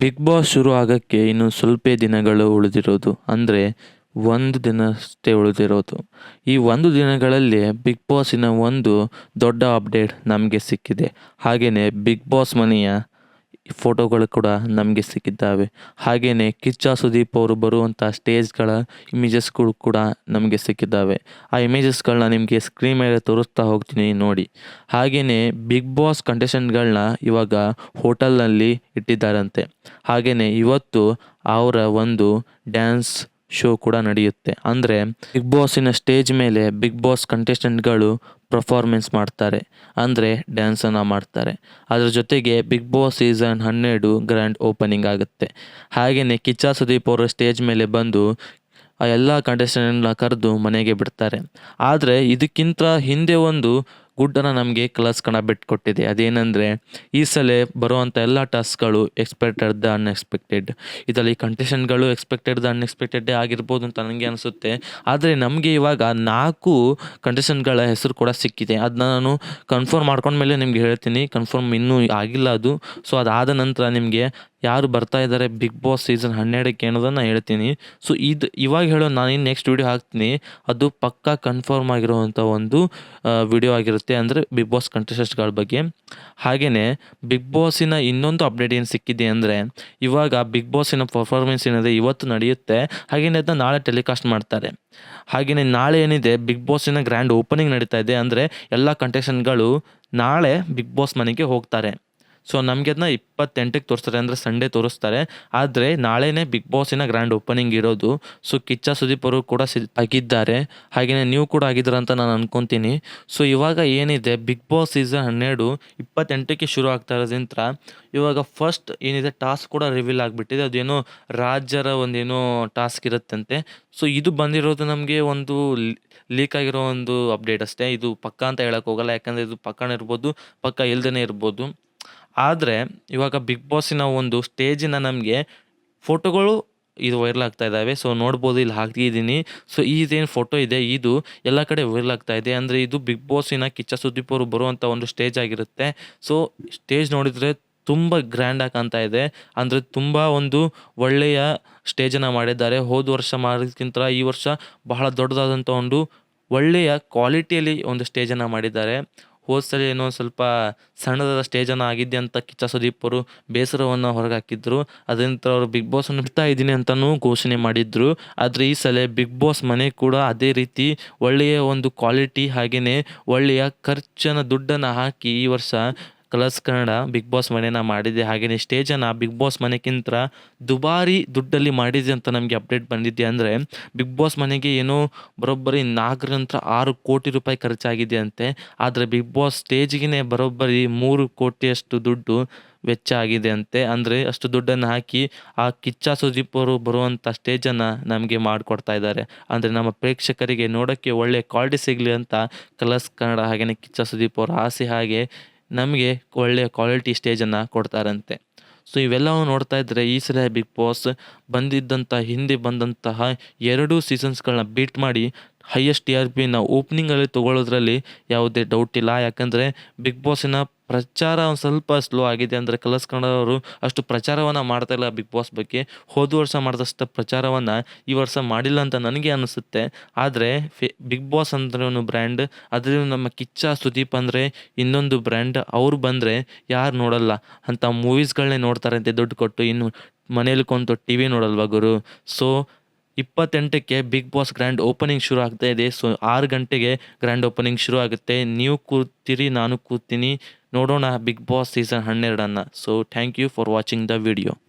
Big boss ಶುರು ಆಗೋಕ್ಕೆ ಇನ್ನು ಸ್ವಲ್ಪ ದಿನಗಳು ಉಳಿದಿರೋದು. ಅಂದರೆ ಒಂದು ದಿನ ಅಷ್ಟೇ ಉಳಿದಿರೋದು. ಈ ಒಂದು ದಿನಗಳಲ್ಲಿ ಬಿಗ್ ಬಾಸಿನ ಒಂದು ದೊಡ್ಡ ಅಪ್ಡೇಟ್ ನಮಗೆ ಸಿಕ್ಕಿದೆ. ಹಾಗೆಯೇ ಬಿಗ್ ಬಾಸ್ ಮನೆಯ ಫೋಟೋಗಳು ಕೂಡ ನಮಗೆ ಸಿಕ್ಕಿದ್ದಾವೆ. ಹಾಗೆಯೇ ಕಿಚ್ಚ ಸುದೀಪ್ ಅವರು ಬರುವಂಥ ಸ್ಟೇಜ್ಗಳ ಇಮೇಜಸ್ಗಳು ಕೂಡ ನಮಗೆ ಸಿಕ್ಕಿದ್ದಾವೆ. ಆ ಇಮೇಜಸ್ಗಳನ್ನ ನಿಮಗೆ ಸ್ಕ್ರೀನ್ ಮೇಲೆ ತೋರಿಸ್ತಾ ಹೋಗ್ತೀನಿ ನೋಡಿ. ಹಾಗೆಯೇ ಬಿಗ್ ಬಾಸ್ ಕಂಟೆಸ್ಟೆಂಟ್ಗಳನ್ನ ಇವಾಗ ಹೋಟೆಲ್ನಲ್ಲಿ ಇಟ್ಟಿದ್ದಾರಂತೆ. ಹಾಗೆಯೇ ಇವತ್ತು ಅವರ ಒಂದು ಡ್ಯಾನ್ಸ್ ಶೋ ಕೂಡ ನಡೆಯುತ್ತೆ. ಅಂದರೆ ಬಿಗ್ ಬಾಸಿನ ಸ್ಟೇಜ್ ಮೇಲೆ ಬಿಗ್ ಬಾಸ್ ಕಂಟೆಸ್ಟೆಂಟ್ಗಳು ಪ್ರಫಾರ್ಮೆನ್ಸ್ ಮಾಡ್ತಾರೆ. ಅಂದರೆ ಡ್ಯಾನ್ಸನ್ನು ಮಾಡ್ತಾರೆ. ಅದರ ಜೊತೆಗೆ ಬಿಗ್ ಬಾಸ್ ಸೀಸನ್ ಹನ್ನೆರಡು ಗ್ರ್ಯಾಂಡ್ ಓಪನಿಂಗ್ ಆಗುತ್ತೆ. ಹಾಗೆಯೇ ಕಿಚ್ಚ ಸುದೀಪ್ ಅವರು ಸ್ಟೇಜ್ ಮೇಲೆ ಬಂದು ಆ ಎಲ್ಲ ಕಂಟೆಸ್ಟೆಂಟ್ನ ಕರೆದು ಮನೆಗೆ ಬಿಡ್ತಾರೆ. ಆದರೆ ಇದಕ್ಕಿಂತ ಹಿಂದೆ ಒಂದು ಗುಡ್ಡನ್ನು ನಮಗೆ ಕಲರ್ಸ್ ಕಣ ಬಿಟ್ಕೊಟ್ಟಿದೆ ಅದೇನೆಂದರೆ, ಈ ಸಲ ಬರುವಂಥ ಎಲ್ಲ ಟಾಸ್ಕ್ಗಳು ಎಕ್ಸ್ಪೆಕ್ಟೆಡ್ ದ ಅನ್ಎಕ್ಸ್ಪೆಕ್ಟೆಡ್ ಇದರಲ್ಲಿ ಕಂಟೆಸ್ಟೆಂಟ್ಗಳು ಎಕ್ಸ್ಪೆಕ್ಟೆಡ್ ದ ಅನ್ಎಕ್ಸ್ಪೆಕ್ಟೆಡ್ ಆಗಿರ್ಬೋದು ಅಂತ ನನಗೆ ಅನಿಸುತ್ತೆ. ಆದರೆ ನಮಗೆ ಇವಾಗ ನಾಲ್ಕು ಕಂಡೀಷನ್ಗಳ ಹೆಸರು ಕೂಡ ಸಿಕ್ಕಿದೆ. ಅದನ್ನ ನಾನು ಕನ್ಫರ್ಮ್ ಮಾಡ್ಕೊಂಡ್ಮೇಲೆ ನಿಮಗೆ ಹೇಳ್ತೀನಿ. ಕನ್ಫರ್ಮ್ ಇನ್ನೂ ಆಗಿಲ್ಲ ಅದು. ಸೊ ಅದಾದ ನಂತರ ನಿಮಗೆ ಯಾರು ಬರ್ತಾ ಇದ್ದಾರೆ ಬಿಗ್ ಬಾಸ್ ಸೀಸನ್ ಹನ್ನೆರಡಕ್ಕೆ ಅನ್ನೋದನ್ನು ಹೇಳ್ತೀನಿ. ಸೊ ಇದು ಇವಾಗ ಹೇಳೋ ನಾನೇನು ನೆಕ್ಸ್ಟ್ ವಿಡಿಯೋ ಹಾಕ್ತೀನಿ. ಅದು ಪಕ್ಕಾ ಕನ್ಫರ್ಮ್ ಆಗಿರುವಂಥ ಒಂದು ವಿಡಿಯೋ ಆಗಿರುತ್ತೆ. ಅಂದರೆ ಬಿಗ್ ಬಾಸ್ ಕಂಟೆಸ್ಟೆಂಟ್ಸ್ಗಳ ಬಗ್ಗೆ. ಹಾಗೆಯೇ ಬಿಗ್ ಬಾಸಿನ ಇನ್ನೊಂದು ಅಪ್ಡೇಟ್ ಏನು ಸಿಕ್ಕಿದೆ ಅಂದರೆ, ಇವಾಗ ಬಿಗ್ ಬಾಸಿನ ಪರ್ಫಾರ್ಮೆನ್ಸ್ ಏನಿದೆ ಇವತ್ತು ನಡೆಯುತ್ತೆ. ಹಾಗೆಯೇ ಅದನ್ನ ನಾಳೆ ಟೆಲಿಕಾಸ್ಟ್ ಮಾಡ್ತಾರೆ. ಹಾಗೆಯೇ ನಾಳೆ ಏನಿದೆ ಬಿಗ್ ಬಾಸಿನ ಗ್ರ್ಯಾಂಡ್ ಓಪನಿಂಗ್ ನಡೀತಾ ಇದೆ. ಅಂದರೆ ಎಲ್ಲ ಕಂಟೆಸ್ಟೆಂಟ್ಗಳು ನಾಳೆ ಬಿಗ್ ಬಾಸ್ ಮನೆಗೆ ಹೋಗ್ತಾರೆ. ಸೊ ನಮಗೆ ಅದನ್ನ ಇಪ್ಪತ್ತೆಂಟಕ್ಕೆ ತೋರಿಸ್ತಾರೆ ಅಂದರೆ ಸಂಡೇ ತೋರಿಸ್ತಾರೆ. ಆದರೆ ನಾಳೆನೇ ಬಿಗ್ ಬಾಸಿನ ಗ್ರ್ಯಾಂಡ್ ಓಪನಿಂಗ್ ಇರೋದು. ಸೊ ಕಿಚ್ಚ ಸುದೀಪ್ ಅವರು ಕೂಡ ಸಿ, ಆಗಿದ್ದಾರೆ. ಹಾಗೆಯೇ ನೀವು ಕೂಡ ಆಗಿದ್ದೀರ ಅಂತ ನಾನು ಅನ್ಕೊತೀನಿ. ಸೊ ಇವಾಗ ಏನಿದೆ? ಬಿಗ್ ಬಾಸ್ ಸೀಸನ್ ಹನ್ನೆರಡು ಇಪ್ಪತ್ತೆಂಟಕ್ಕೆ ಶುರು ಆಗ್ತಾ ಇರೋದ್ರಿಂದ ಇವಾಗ ಫಸ್ಟ್ ಏನಿದೆ? ಟಾಸ್ಕ್ ಕೂಡ ರಿವೀಲ್ ಆಗಿಬಿಟ್ಟಿದೆ. ಅದೇನೋ ರಾಜ್ಯರ ಒಂದೇನೋ ಟಾಸ್ಕ್ ಇರುತ್ತಂತೆ. ಸೊ ಇದು ಬಂದಿರೋದು ನಮಗೆ ಒಂದು ಲೀಕ್ ಆಗಿರೋ ಒಂದು ಅಪ್ಡೇಟ್ ಅಷ್ಟೇ. ಇದು ಪಕ್ಕ ಅಂತ ಹೇಳೋಕ್ಕೆ ಹೋಗಲ್ಲ. ಯಾಕಂದರೆ ಇದು ಪಕ್ಕನೇ ಇರ್ಬೋದು, ಪಕ್ಕ ಇಲ್ದೇ ಇರ್ಬೋದು. ಆದರೆ ಇವಾಗ ಬಿಗ್ ಬಾಸಿನ ಒಂದು ಸ್ಟೇಜಿನ ನಮಗೆ ಫೋಟೋಗಳು ಇದು ವೈರಲ್ ಆಗ್ತಾ ಇದ್ದಾವೆ ಸೊ ನೋಡ್ಬೋದು, ಇಲ್ಲಿ ಹಾಕಿದ್ದೀನಿ ಸೊ ಇದೇನು ಫೋಟೋ ಇದೆ? ಇದು ಎಲ್ಲ ಕಡೆ ವೈರಲ್ ಆಗ್ತಾ ಇದೆ. ಅಂದರೆ ಇದು ಬಿಗ್ ಬಾಸಿನ ಕಿಚ್ಚ ಸುದೀಪ್ ಅವರು ಬರುವಂಥ ಒಂದು ಸ್ಟೇಜ್ ಆಗಿರುತ್ತೆ. ಸೊ ಸ್ಟೇಜ್ ನೋಡಿದರೆ ತುಂಬ ಗ್ರ್ಯಾಂಡಾಗಿ ಕಾಣ್ತಾ ಇದೆ. ಅಂದರೆ ತುಂಬ ಒಂದು ಒಳ್ಳೆಯ ಸ್ಟೇಜನ್ನು ಮಾಡಿದ್ದಾರೆ. ಹೋದ ವರ್ಷ ಮಾಡೋದಕ್ಕಿಂತ ಈ ವರ್ಷ ಬಹಳ ದೊಡ್ಡದಾದಂಥ ಒಂದು ಒಳ್ಳೆಯ ಕ್ವಾಲಿಟಿಯಲ್ಲಿ ಒಂದು ಸ್ಟೇಜನ್ನು ಮಾಡಿದ್ದಾರೆ. ಹೋದ ಸಲ ಏನೋ ಸ್ವಲ್ಪ ಸಣ್ಣದಾದ ಸ್ಟೇಜನ್ನು ಆಗಿದ್ದೆ ಅಂತ ಕಿಚ್ಚ ಸುದೀಪ್ ಅವರು ಬೇಸರವನ್ನು ಹೊರಗೆ ಹಾಕಿದ್ರು ಅದರಿಂದ ಅವರು ಬಿಗ್ ಬಾಸನ್ನು ಬಿಡ್ತಾ ಇದ್ದೀನಿ ಅಂತಲೂ ಘೋಷಣೆ ಮಾಡಿದ್ರು. ಆದರೆ ಈ ಸಲ ಬಿಗ್ ಬಾಸ್ ಮನೆ ಕೂಡ ಅದೇ ರೀತಿ ಒಳ್ಳೆಯ ಒಂದು ಕ್ವಾಲಿಟಿ ಹಾಗೆಯೇ ಒಳ್ಳೆಯ ಖರ್ಚನ್ನು ದುಡ್ಡನ್ನು ಹಾಕಿ ಈ ವರ್ಷ ಕಲರ್ಸ್ ಕನ್ನಡ ಬಿಗ್ ಬಾಸ್ ಮನೆನ ಮಾಡಿದೆ ಹಾಗೆಯೇ ಸ್ಟೇಜನ್ನು ಬಿಗ್ ಬಾಸ್ ಮನೆಗಿಂತ ದುಬಾರಿ ದುಡ್ಡಲ್ಲಿ ಮಾಡಿದೆ ಅಂತ ನಮಗೆ ಅಪ್ಡೇಟ್ ಬಂದಿದೆ ಅಂದರೆ ಬಿಗ್ ಬಾಸ್ ಮನೆಗೆ ಏನೋ ಬರೋಬ್ಬರಿ ನಂತರ ಆರು ಕೋಟಿ ರೂಪಾಯಿ ಖರ್ಚಾಗಿದೆ ಅಂತೆ. ಆದರೆ ಬಿಗ್ ಬಾಸ್ ಸ್ಟೇಜ್ಗೆ ಬರೋಬ್ಬರಿ ಮೂರು ಕೋಟಿಯಷ್ಟು ದುಡ್ಡು ವೆಚ್ಚ ಆಗಿದೆ ಅಂತೆ. ಅಂದರೆ ಅಷ್ಟು ದುಡ್ಡನ್ನು ಹಾಕಿ ಆ ಕಿಚ್ಚ ಸುದೀಪ್ ಅವರು ಬರುವಂಥ ಸ್ಟೇಜನ್ನು ನಮಗೆ ಮಾಡಿಕೊಡ್ತಾ ಇದ್ದಾರೆ. ಅಂದರೆ ನಮ್ಮ ಪ್ರೇಕ್ಷಕರಿಗೆ ನೋಡೋಕ್ಕೆ ಒಳ್ಳೆಯ ಕ್ವಾಲಿಟಿ ಸಿಗಲಿ ಅಂತ ಕಲರ್ಸ್ ಕನ್ನಡ ಹಾಗೆಯೇ ಕಿಚ್ಚ ಸುದೀಪ್ ಅವರ ಆಸೆ ಹಾಗೆ ನಮಗೆ ಒಳ್ಳೆಯ ಕ್ವಾಲಿಟಿ ಸ್ಟೇಜನ್ನು ಕೊಡ್ತಾರಂತೆ. ಸೊ ಇವೆಲ್ಲವೂ ನೋಡ್ತಾ ಇದ್ದರೆ ಈ ಸಲ ಬಿಗ್ ಬಾಸ್ ಬಂದಿದ್ದಂಥ, ಹಿಂದೆ ಬಂದಂತಹ ಎರಡೂ ಸೀಸನ್ಸ್ಗಳನ್ನ ಬೀಟ್ ಮಾಡಿ ಹೈಯೆಸ್ಟ್ ಟಿ ಆರ್ ಪಿನ ಓಪನಿಂಗಲ್ಲಿ ತೊಗೊಳ್ಳೋದ್ರಲ್ಲಿ ಯಾವುದೇ ಡೌಟ್ ಇಲ್ಲ. ಯಾಕಂದರೆ ಬಿಗ್ ಬಾಸಿನ ಪ್ರಚಾರ ಒಂದು ಸ್ವಲ್ಪ ಸ್ಲೋ ಆಗಿದೆ ಅಂದರೆ ಕಲರ್ಸ್ ಕನ್ನಡವರು ಅಷ್ಟು ಪ್ರಚಾರವನ್ನು ಮಾಡ್ತಾ ಇಲ್ಲ ಬಿಗ್ ಬಾಸ್ ಬಗ್ಗೆ. ಹೋದ ವರ್ಷ ಮಾಡಿದಷ್ಟು ಪ್ರಚಾರವನ್ನು ಈ ವರ್ಷ ಮಾಡಿಲ್ಲ ಅಂತ ನನಗೆ ಅನಿಸುತ್ತೆ. ಆದರೆ ಫೆ ಬಿಗ್ ಬಾಸ್ ಅಂದರೆ ಒಂದು ಬ್ರ್ಯಾಂಡ್ ಅದರಿಂದ ನಮ್ಮ ಕಿಚ್ಚ ಸುದೀಪ್ ಅಂದರೆ ಇನ್ನೊಂದು ಬ್ರ್ಯಾಂಡ್ ಅವ್ರು ಬಂದರೆ ಯಾರು ನೋಡಲ್ಲ? ಅಂಥ ಮೂವೀಸ್ಗಳನ್ನೇ ನೋಡ್ತಾರೆ ಅಂತ ದುಡ್ಡು ಕೊಟ್ಟು. ಇನ್ನು ಮನೇಲಿ ಕೊಂತು ಟಿ ವಿ ನೋಡಲ್ವ ಗುರು? ಸೊ ಇಪ್ಪತ್ತೆಂಟಕ್ಕೆ ಬಿಗ್ ಬಾಸ್ ಗ್ರ್ಯಾಂಡ್ ಓಪನಿಂಗ್ ಶುರು ಆಗ್ತಾ ಇದೆ. ಸೊ ಆರು ಗಂಟೆಗೆ ಗ್ರ್ಯಾಂಡ್ ಓಪನಿಂಗ್ ಶುರು ಆಗುತ್ತೆ. ನೀವು ಕೂರ್ತೀರಿ ನಾನು ಕೂರ್ತೀನಿ ನೋಡೋಣ big boss season ಹನ್ನೆರಡನ್ನು. So thank you for watching the video